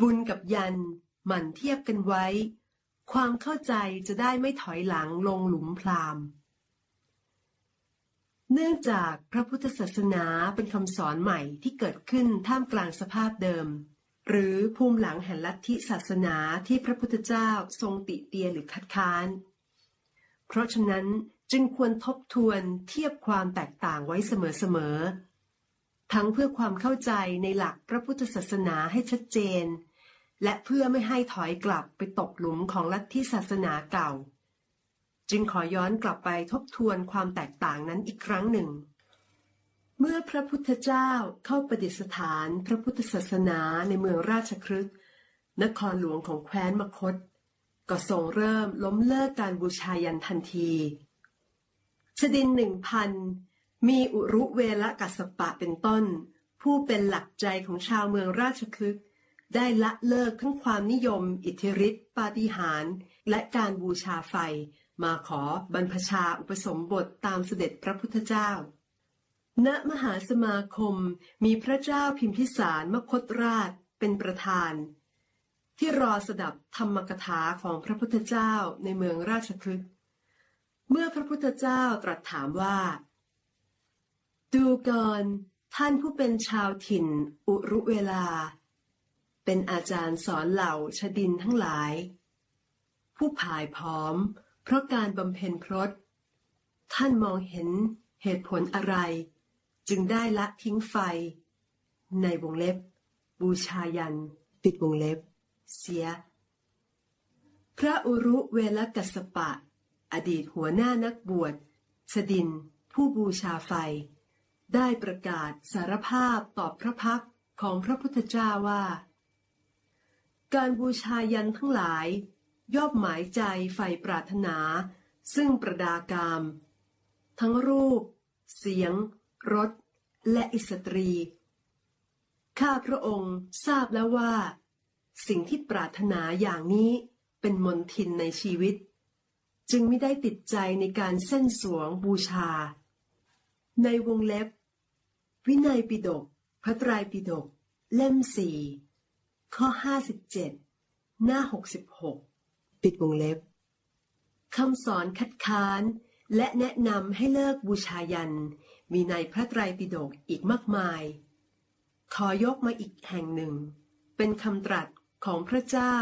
บุญกับยันหมั่นเทียบกันไว้ ความเข้าใจจะได้ไม่ถอยหลังลงหลุมพรามเนื่องจากพระพุทธศาสนาเป็นคำสอนใหม่ที่เกิดขึ้นท่ามกลางสภาพเดิม หรือภูมิหลังแห่งลัทธิศาสนาที่พระพุทธเจ้าทรงติเตียนหรือคัดค้าน เพราะฉะนั้นจึงควรทบทวนเทียบความแตกต่างไว้เสมอๆทั้งเพื่อความเข้าใจในหลักพระพุทธศาสนาให้ชัดเจน และเพื่อไม่ให้ถอยกลับไปตกหลุมของลัทธิศาสนาเก่า จึงขอย้อนกลับไปทบทวนความแตกต่างนั้นอีกครั้งหนึ่ง เมื่อพระพุทธเจ้าเข้าประดิษฐานพระพุทธศาสนาในเมืองราชคฤห์นครหลวงของแคว้นมคต ก็ทรงเริ่มล้มเลิกการบูชายันทันทีชดินหนึ่งพันมีอุรุเวลกัสปะเป็นต้น ผู้เป็นหลักใจของชาวเมืองราชคลึก ได้ละเลิกทั้งความนิยม อิทธิฤทธิปาฏิหาริย์และการบูชาไฟ มาขอบรรพชาอุปสมบทตามเสด็จพระพุทธเจ้า ณมหาสมาคมมีพระเจ้าพิมพิสารมคตราชเป็นประธาน ที่รอสดับธรรมกถาของพระพุทธเจ้าในเมืองราชคลึกเมื่อพระพุทธเจ้าตรัสถามว่า ดูก่อนท่านผู้เป็นชาวถิ่นอุรุเวลา เป็นอาจารย์สอนเหล่าชดินทั้งหลาย ผู้ผายพร้อม เพราะการบำเพ็ญพรตท่านมองเห็นเหตุผลอะไร จึงได้ละทิ้งไฟ ในวงเล็บ บูชายัน ปิดวงเล็บ เสีย พระอุรุเวลกัสปะ อดีตหัวหน้านักบวชชดิน ผู้บูชาไฟ ได้ประกาศสารภาพตอบพระพักของพระพุทธเจ้าว่า การบูชายันทั้งหลาย ย่อมหมายใจไฟปรารถนา ซึ่งประดากาม ทั้งรูป เสียง รส และอิสตรี ข้าพระองค์ทราบแล้วว่า สิ่งที่ปรารถนาอย่างนี้เป็นมนทินในชีวิต จึงไม่ได้ติดใจในการเส้นสวงบูชา ในวงเล็บ วินัยปิฎกพระไตรปิฎกเล่มสี่ ข้อห้าสิบเจ็ดหน้าหกสิบหกปิดวงเล็บคำสอนคัดค้าน และแนะนำให้เลิกบูชายัน มีในพระไตรปิฎกอีกมากมาย ขอยกมาอีกแห่งหนึ่ง เป็นคำตรัสของพระเจ้า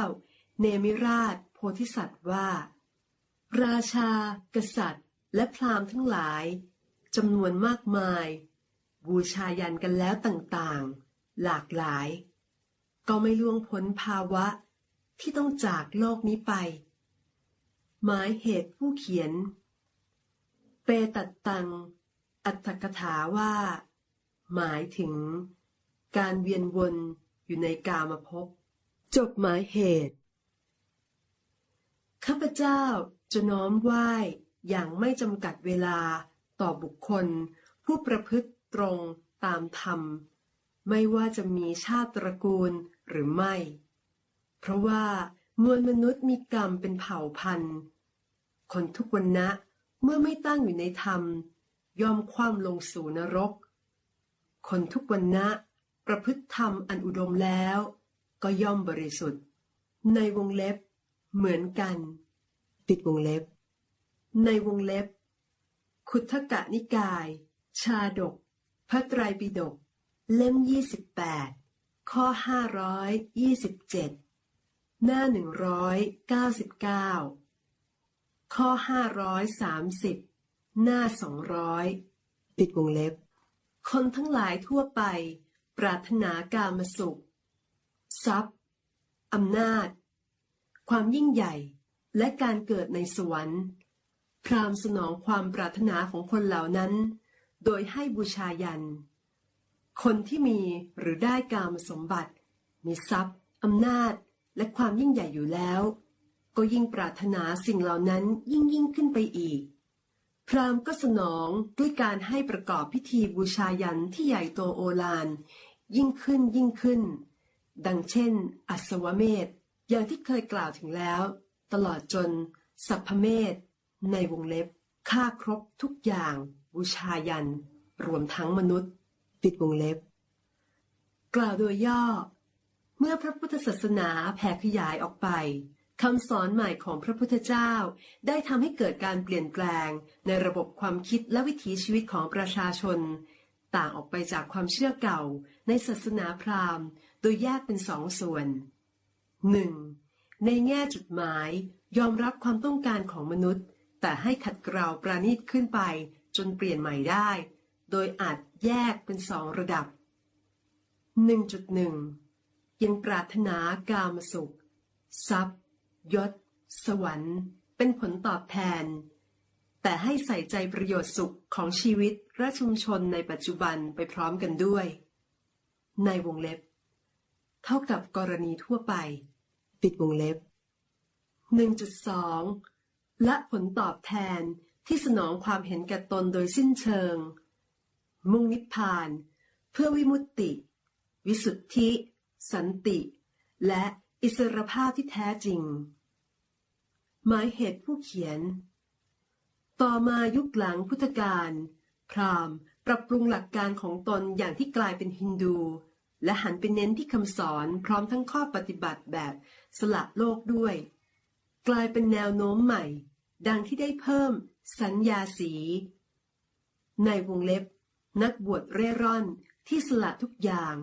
เนมิราช โพธิสัตว์ว่า ราชา กษัตริย์ และพราหมณ์ทั้งหลายจำนวนมากมาย บูชายันกันแล้วต่างๆ หลากหลาย ก็ไม่ล่วงพ้นภาวะที่ต้องจากโลกนี้ไป หมายเหตุผู้เขียน เปตัดตัง อัตถกถาว่า หมายถึง การเวียนวนอยู่ในกามภพจบหมายเหตุ ข้าพเจ้าจะน้อมไหว้อย่างไม่จำกัดเวลาต่อบุคคล ผู้ประพฤติตรงตามธรรม ไม่ว่าจะมีชาติตระกูลหรือไม่ เพราะว่ามวลมนุษย์มีกรรมเป็นเผ่าพันธุ์ คนทุกวันนะเมื่อไม่ตั้งอยู่ในธรรม ย่อมคว่ำลงสู่นรก คนทุกวันนะประพฤติธรรมอันอุดมแล้ว ก็ย่อมบริสุทธิ์ ในวงเล็บ เหมือนกัน ปิดวงเล็บ ในวงเล็บ ขุทกะนิกาย ชาดก พระไตรปิฎก เล่มยี่สิบแปดข้อห้าร้อยยี่สิบเจ็ดหน้าหนึ่งร้อยเก้าสิบเก้าข้อห้าร้อยสามสิบหน้าสองร้อยปิดวงเล็บ คนทั้งหลายทั่วไป ปรารถนาการมาสุข ทรัพย์อำนาจ ความยิ่งใหญ่และการเกิดในสวรรค์ พรามสนองความปรารถนาของคนเหล่านั้น โดยให้บูชายัน คนที่มีหรือได้กามสมบัติ มีทรัพย์อำนาจ และความยิ่งใหญ่อยู่แล้ว ก็ยิ่งปรารถนาสิ่งเหล่านั้นยิ่งยิ่งขึ้นไปอีก พรามก็สนองด้วยการให้ประกอบพิธีบูชายันที่ใหญ่โตโอฬารยิ่งขึ้นยิ่งขึ้น ดังเช่น อัศวเมธอย่างที่เคยกล่าวถึงแล้ว ตลอดจน สัพพเมธในวงเล็บ ค่าครบทุกอย่างบูชายัน รวมทั้งมนุษย์ ปิดวงเล็บ กล่าวโดยย่อ เมื่อพระพุทธศาสนาแผ่ขยายออกไปคำสอนใหม่ของพระพุทธเจ้า ได้ทำให้เกิดการเปลี่ยนแปลง ในระบบความคิดและวิถีชีวิตของประชาชน ต่างออกไปจากความเชื่อเก่า ในศาสนาพราหมณ์ โดยแยกเป็นสองส่วน 1. ในแง่จุดหมายยอมรับความต้องการของมนุษย์ แต่ให้ขัดเกลาประณีตขึ้นไปจนเปลี่ยนใหม่ได้ โดยอาจ แยกเป็นสองระดับ 1.1 ยังปรารถนากามสุข ทรัพย์ ยศ สวรรค์ เป็นผลตอบแทน แต่ให้ใส่ใจประโยชน์สุขของชีวิตและชุมชนในปัจจุบันไปพร้อมกันด้วย ในวงเล็บ เท่ากับกรณีทั่วไป ปิดวงเล็บ 1.2 และผลตอบแทนที่สนองความเห็นแก่ตนโดยสิ้นเชิง มุ่งนิพพาน เพื่อวิมุตติ วิสุทธิ สันติ และอิสรภาพที่แท้จริง หมายเหตุผู้เขียน ต่อมายุคหลังพุทธกาลพราหมณ์ปรับปรุงหลักการของตนอย่างที่กลายเป็นฮินดู และหันไปเน้นที่คำสอนพร้อมทั้งข้อปฏิบัติแบบสละโลกด้วย กลายเป็นแนวโน้มใหม่ ดังที่ได้เพิ่มสัญญาสี ในวงเล็บ นักบวชเร่ร่อนที่สละทุกอย่าง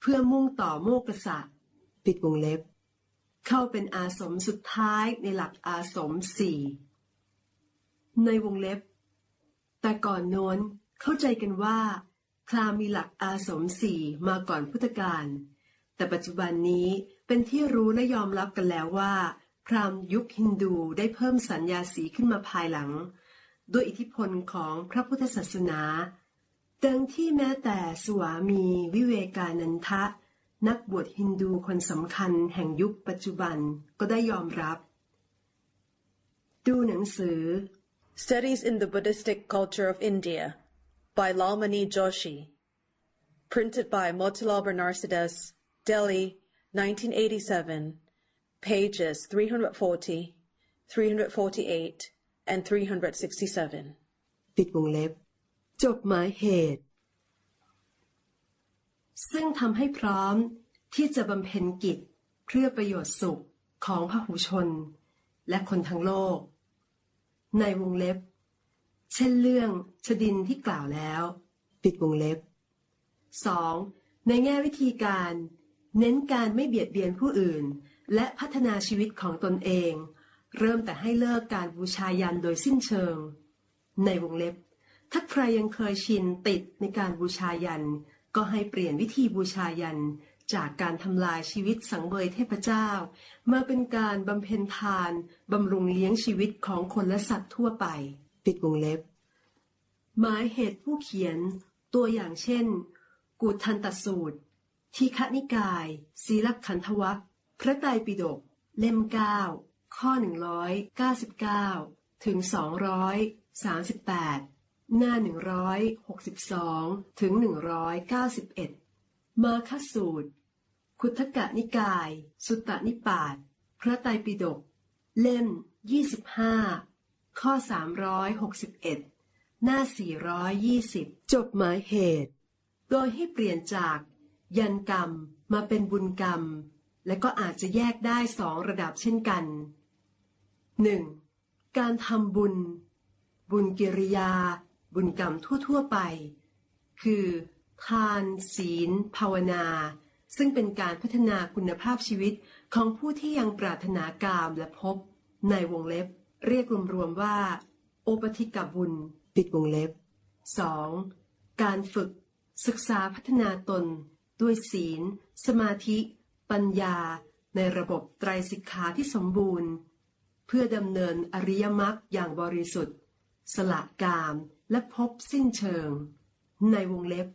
เพื่อมุ่งต่อโมกษะปิดวงเล็บ เข้าเป็นอาสมสุดท้ายในหลักอาสมสี่ในวงเล็บ แต่ก่อนโน้นเข้าใจกันว่าพราหมณ์มีหลักอาสมสี่มาก่อนพุทธกาล แต่ปัจจุบันนี้เป็นที่รู้และยอมรับกันแล้วว่า พราหมณ์ยุคฮินดูได้เพิ่มสัญญาสีขึ้นมาภายหลัง ด้วยอิทธิพลของพระพุทธศาสนา ดังที่แม้แต่สวามีวิเวกานันทะ นักบวชฮินดูคนสำคัญแห่งยุคปัจจุบันก็ได้ยอมรับ ดูหนังสือ Studies in the Buddhistic Culture of India by Lalmani Joshi. Printed by Motilal Banarsidass, Delhi, 1987. Pages 340, 348, and 367. ปิดวงเล็บ จบหมายเหตุ ซึ่งทำให้พร้อมที่จะบำเพ็ญกิจเพื่อประโยชน์สุขของพหุชน และคนทั้งโลก ในวงเล็บ เช่นเรื่องชดินที่กล่าวแล้ว ปิดวงเล็บ 2. ในแง่วิธีการ เน้นการไม่เบียดเบียนผู้อื่น และพัฒนาชีวิตของตนเอง เริ่มแต่ให้เลิกการบูชายันโดยสิ้นเชิง ในวงเล็บ ถ้าใครยังเคยชินติดในการบูชายัน ก็ให้เปลี่ยนวิธีบูชายัน จากการทำลายชีวิตสังเวยเทพเจ้า มาเป็นการบำเพ็ญทานบำรุงเลี้ยงชีวิตของคนและสัตว์ทั่วไป ปิดวงเล็บ หมายเหตุผู้เขียน ตัวอย่างเช่น กูทันตสูตร ทีฆนิกาย ศีลขันธวัคพระไตรปิฎกเล่มเก้าข้อ199ถึง238 หน้า 162 ถึง 191 มาคสูตร คุทกะนิกาย สุตตนิปาตพระไตรปิฎก เล่ม 25 ข้อ 361 หน้า 420 จบหมายเหตุ โดยให้เปลี่ยนจากยันกรรมมาเป็นบุญกรรม และก็อาจจะแยกได้สองระดับเช่นกัน 1. การทำบุญ บุญกิริยา บุญกรรมทั่ว ๆ ไป คือ ทาน ศีล ภาวนา ซึ่งเป็นการพัฒนาคุณภาพชีวิตของผู้ที่ยังปรารถนากามและพบ ในวงเล็บ เรียกรวมๆว่า โอปธิกบุญปิดวงเล็บ 2. การฝึก ศึกษาพัฒนาตน ด้วยศีล สมาธิ ปัญญา ในระบบไตรสิกขาที่สมบูรณ์ เพื่อดำเนินอริยมรรคอย่างบริสุทธิ์ สละกาม และพบสิ้นเชิง ในวงเล็บ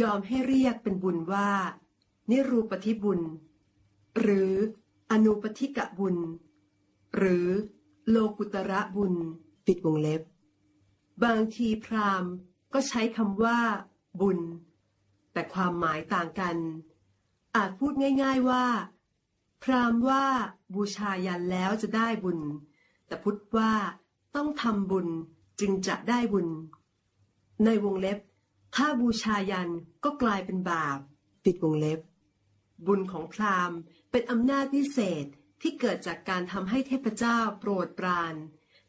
ยอมให้เรียกเป็นบุญว่า นิรูปธิบุญ หรืออนุปธิกะบุญ หรือโลกุตระบุญปิดวงเล็บ บางทีพราหมณ์ก็ใช้คำว่า บุญ แต่ความหมายต่างกัน อาจพูดง่าย ๆว่า พราหมณ์ว่าบูชายันแล้วจะได้บุญ แต่พุทธว่าต้องทำบุญ จึงจะได้บุญ ในวงเล็บ ถ้าบูชายันก็กลายเป็นบาป ปิดวงเล็บ บุญของพราหมณ์เป็นอำนาจวิเศษที่เกิดจากการทำให้เทพเจ้าโปรดปราน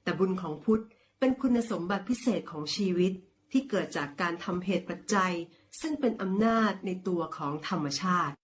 แต่บุญของพุทธเป็นคุณสมบัติพิเศษของชีวิตที่เกิดจากการทำเหตุปัจจัย ซึ่งเป็นอำนาจในตัวของธรรมชาติ